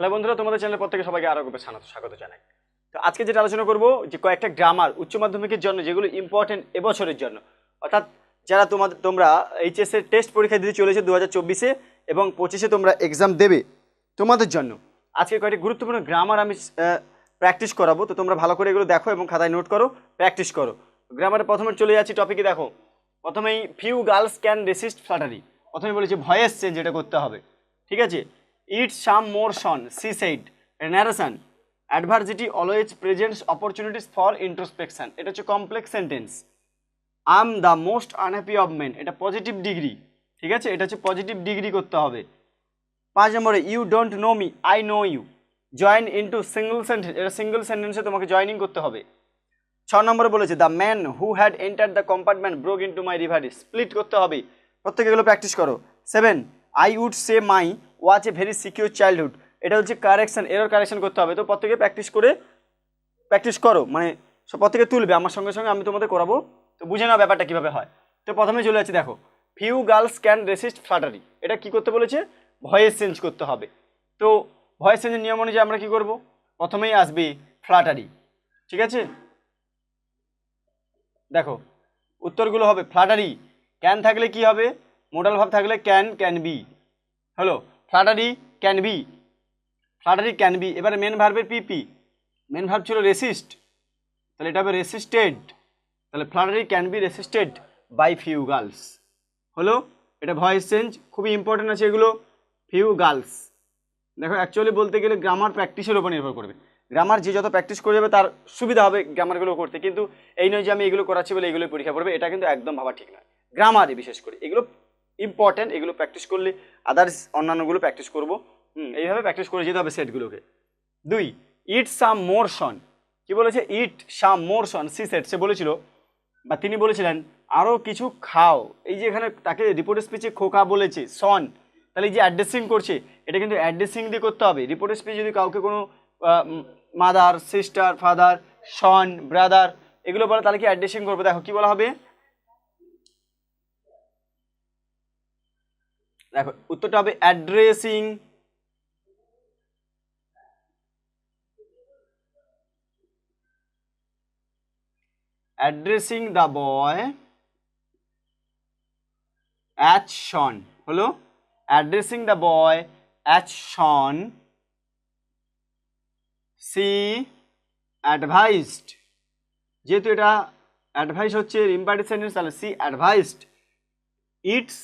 Hello বন্ধুরা, তোমাদের চ্যানেলে প্রত্যেকে সবাইকে আরও একবার স্বাগত জানাই। তো আজকে যেটা আলোচনা করব, যে কয়েকটা গ্রামার উচ্চ মাধ্যমিকের জন্য, যেগুলো ইম্পর্টেন্ট এবছরের জন্য। অর্থাৎ যারা তোমাদের তোমরা এইচএস এর টেস্ট পরীক্ষা দিতে চলেছে দু হাজার চব্বিশে এবং পঁচিশে তোমরা এক্সাম দেবে তোমাদের জন্য। আজকে কয়েকটি গুরুত্বপূর্ণ গ্রামার আমি প্র্যাকটিস করাবো। তো তোমরা ভালো করে এগুলো দেখো এবং খাতায় নোট করো প্র্যাকটিস করো। গ্রামারে প্রথমে চলে যাচ্ছি টপিকে দেখো। প্রথমেই few girls can resist flattery প্রথমে বলেছে ভয়েস চেঞ্জ এটা করতে হবে। ঠিক আছে? Eat some more son she said narration adversity always presents opportunities for introspection এটা হচ্ছে complex sentence am the most unhappy of men এটা পজিটিভ ডিগ্রি ঠিক আছে? এটা হচ্ছে পজিটিভ ডিগ্রি করতে হবে। পাঁচ নম্বরে you don't know me I know you join into single sentence এটা সিঙ্গল সেন্টেন্সে তোমাকে জয়নিং করতে হবে। ছ নম্বরে বলেছে the man who had enter the compartment broke into my reverie split করতে হবে। প্রত্যেকে এগুলো প্র্যাকটিস করো। Seven I would say my watch a very secure childhood এটা হচ্ছে কারেকশন এরর কারেকশন করতে হবে। তো প্রত্যেকে প্র্যাকটিস করে প্র্যাকটিস করো। মানে সব প্রত্যেকে তুলবে। আমার সঙ্গে সঙ্গে আমি তোমাদের করাবো। তো বুঝে নাও ব্যাপারটা কীভাবে হয়। তো প্রথমে চলে যাচ্ছি, দেখো। Few girls can resist flattery এটা কি করতে বলেছে? ভয়েস চেঞ্জ করতে হবে। তো ভয়েস চেঞ্জের নিয়ম অনুযায়ী আমরা কি করব? প্রথমেই আসবে ফ্লাটারি ঠিক আছে? দেখো, উত্তরগুলো হবে ফ্লাটারি ক্যান থাকলে কি হবে? মোডাল ভাব থাকলে ক্যান ক্যান বি হলো? Flattery can be flattery can be এবারে মেন ভার্বের পিপি মেন ভার্ব ছিল রেসিস্ট তাহলে এটা হবে রেসিস্টেড তাহলে flattery can be resisted by few girls হলো? এটা ভয়েস চেঞ্জ খুবই ইম্পর্টেন্ট আছে এগুলো ফিউ গার্লস দেখো অ্যাকচুয়ালি বলতে গেলে গ্রামার প্র্যাকটিসের উপর নির্ভর করবে। গ্রামার যে যত প্র্যাকটিস করে যাবে, তার সুবিধা হবে গ্রামারগুলো করতে। কিন্তু এই নয় যে আমি এগুলো করাচ্ছি বলে এগুলো পরীক্ষা পড়বে, এটা কিন্তু একদম ভাবা ঠিক নয়। গ্রামারে বিশেষ করে। এগুলো ইম্পর্টেন্ট এগুলো প্র্যাকটিস করলে আদার্স অন্যান্যগুলো প্র্যাকটিস করব। হুম, এইভাবে প্র্যাকটিস করে যেতে হবে সেটগুলোকে। দুই ইট সাম মোর সন কি বলেছে? ইট some more son she said সে বলেছিল, বা তিনি বলেছিলেন আরও কিছু খাও। এই যে এখানে তাকে রিপোর্ট স্পিচে খোকা বলেছে সন তাহলে এই যে অ্যাড্রেসিং করছে, এটা কিন্তু অ্যাড্রেসিং দিয়ে করতে হবে। রিপোর্ট স্পিচ যদি কাউকে কোনো mother sister father son brother এগুলো বলে তাহলে কি অ্যাড্রেসিং করবে? দেখো, কী বলা হবে? দেখো, উত্তরটা হবে অ্যাড্রেসিং অ্যাড্রেসিং দ্য বয় অ্যাচ শন হলো অ্যাড্রেসিং দ্য বয় অ্যাচ শন সি অ্যাডভাইসড যেহেতু এটা অ্যাডভাইস হচ্ছে ইম্পার্টেন্ট সেন্টেন্স তাহলে she advised its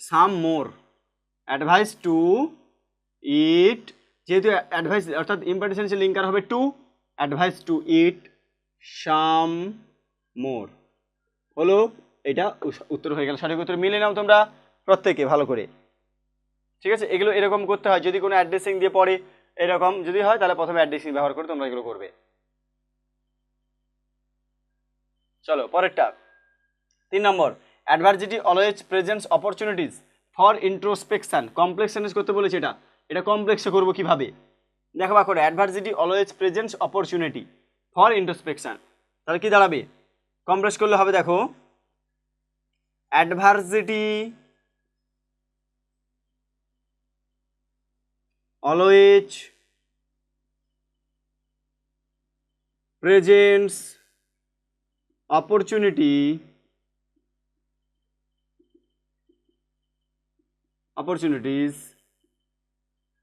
some more advice to eat, যেহেতু অ্যাডভাইস, অর্থাৎ ইম্পার্টেন্ট সেন্সে লিঙ্কার হবে to, advice to eat some more. হলো, এটা উত্তর হয়ে গেল। সঠিক উত্তর মিলে নাও তোমরা প্রত্যেকে, ভালো করে। ঠিক আছে? এগুলো এরকম করতে হয়। যদি কোনো অ্যাড্রেসিং দিয়ে পড়ে এরকম যদি হয়, তাহলে প্রথমে অ্যাড্রেসিং ব্যবহার করে তোমরা এগুলো করবে। চলো, পরেরটা। তিন নম্বর। Adversity always presents opportunities for introspection. Complex sentence করতে বলেছে এটা। এটা কমপ্লেক্সে করব কীভাবে? দেখো বা করে adversity always presents opportunity for introspection তাহলে কি দাঁড়াবে? কমপ্লেক্স করলে হবে দেখো adversity always presents opportunity opportunities,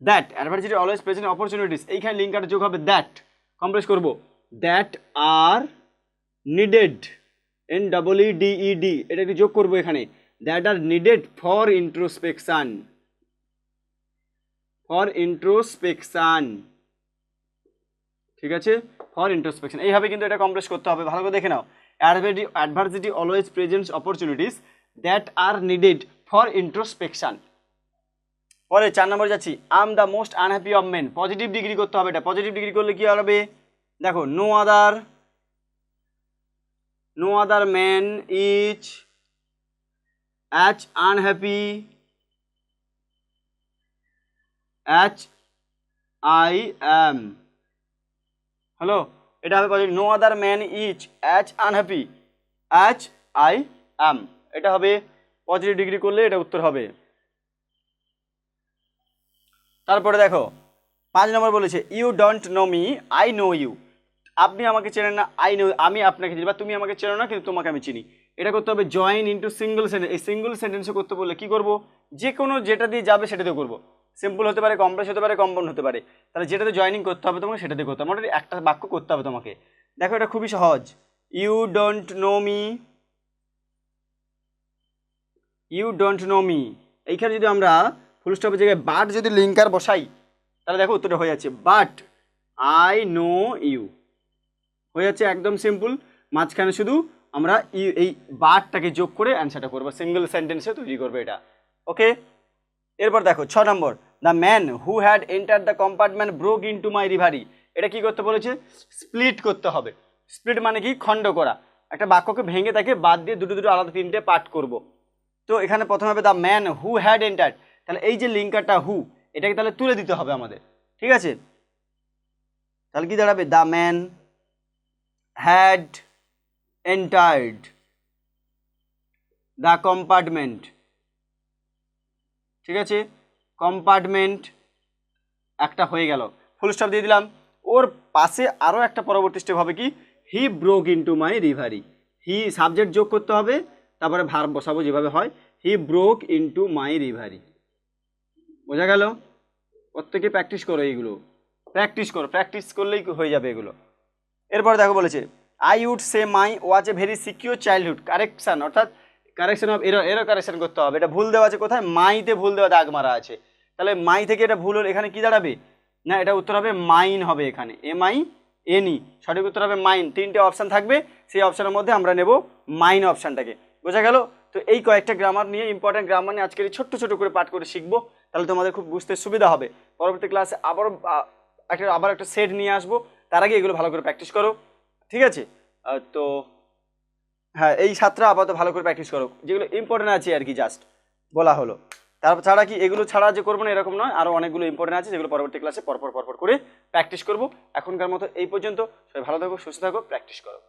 that adversity always present opportunities, এইখানে লিঙ্কার যোগ হবে that কমপ্লেক্স করব। that are needed N double E D E D এটা একটু যোগ করব এখানে। That are needed for introspection for introspection ঠিক আছে? ফর ইন্ট্রোস্পেকশন এইভাবে কিন্তু এটা কমপ্লেক্স করতে হবে। ভালো করে দেখে নাও। Adversity adversity always presents opportunities that are needed for introspection পরে চার নম্বরে যাচ্ছি। Am the most unhappy of men positive degree করতে হবে এটা। পজিটিভ ডিগ্রি করলে কি হবে? দেখো no other no other man is as unhappy as I am hello এটা হবে positive no other man is as unhappy as I am এটা হবে পজিটিভ ডিগ্রি করলে এটা উত্তর হবে। তারপরে দেখো, পাঁচ নম্বর বলেছে you don't know me I know you আপনি আমাকে চেনেন না আই নো আমি আপনাকে চিনি, বা তুমি আমাকে চেনো না, কিন্তু তোমাকে আমি চিনি। এটা করতে হবে জয়েন ইন্টু সিঙ্গল সেন্টেন্স এই সিঙ্গল সেন্টেন্সে করতে বললে কী করব? যে কোনো যেটা দিয়ে যাবে সেটাতে করব। সিম্পল হতে পারে কমপ্লেক্স হতে পারে কম্পাউন্ড হতে পারে। তাহলে যেটাতে জয়েনিং করতে হবে তোমাকে, সেটাতে করতে হবে। মোটামুটি একটা বাক্য করতে হবে তোমাকে। দেখো, এটা খুবই সহজ। You don't know me you don't know me এইখানে যদি আমরা ফুল স্টপের জায়গায় বাট যদি লিঙ্কার বসাই, তাহলে দেখো উত্তরটা হয়ে যাচ্ছে। বাট আই নো ইউ হয়ে যাচ্ছে একদম সিম্পল মাঝখানে শুধু আমরা এই বারটাকে যোগ করে অ্যান্সারটা করব। সিঙ্গেল সেন্টেন্সে তৈরি করব এটা। ওকে এরপর দেখো, ছ নম্বর। The man who had enter the compartment broke into my reverie এটা কি করতে বলেছে? স্প্লিট করতে হবে। স্প্লিট মানে কি? খণ্ড করা। একটা বাক্যকে ভেঙে তাকে বাদ দিয়ে দুটো দুটো আলাদা তিনটে পার্ট করব। তো এখানে প্রথমে হবে the man who had entered তাহলে এই যে লিঙ্কারটা হু, এটাকে তাহলে তুলে দিতে হবে আমাদের। ঠিক আছে? তাহলে কি দাঁড়াবে? The man had entered the compartment. ঠিক আছে? কম্পার্টমেন্ট একটা হয়ে গেল। ফুল স্টপ দিয়ে দিলাম। ওর পাশে আরও একটা পরবর্তী স্টেপ হবে কি? He broke into my reverie. He subject যোগ করতে হবে, তারপরে ভার বসাবো যেভাবে হয়। He broke into my reverie. বোঝা গেল? প্রত্যেকে প্র্যাকটিস করো এইগুলো। প্র্যাকটিস করো প্র্যাকটিস করলেই হয়ে যাবে এগুলো। এরপরে দেখো বলেছে I would say my watch a very secure childhood correction অর্থাৎ correction of error error correction করতে হবে। এটা ভুল দেওয়া আছে কোথায়? মাইতে ভুল দেওয়া দাগ মারা আছে। তাহলে মাই থেকে এটা ভুল হলে এখানে কি দাঁড়াবে? না, এটা উত্তর হবে মাইন হবে এখানে। এম আই এনই সঠিক উত্তর হবে মাইন তিনটে অপশান থাকবে, সেই অপশানের মধ্যে আমরা নেব মাইন অপশানটাকে বোঝা গেল? তো এই কয়েকটা গ্রামার নিয়ে ইম্পর্টেন্ট গ্রামার নিয়ে আজকের ছোট্ট ছোট করে পাঠ করে শিখব। তাহলে তোমাদের খুব বুঝতে সুবিধা হবে। পরবর্তী ক্লাসে আবারও একটা, আবার একটা সেট নিয়ে আসব। তার আগে এগুলো ভালো করে প্র্যাকটিস করো। ঠিক আছে? তো হ্যাঁ এই সাতটা আপাতত ভালো করে প্র্যাকটিস করো। যেগুলো ইম্পর্টেন্ট আছে আর কি জাস্ট বলা হলো। তারপর ছাড়া কি এগুলো ছাড়া যে করব না এরকম নয়। আরও অনেকগুলো ইম্পর্টেন্ট আছে যেগুলো পরবর্তী ক্লাসে পরপর পরপর করে প্র্যাকটিস করব। এখনকার মতো এই পর্যন্ত। সবাই ভালো থাকো, সুস্থ থাকো প্র্যাকটিস করো।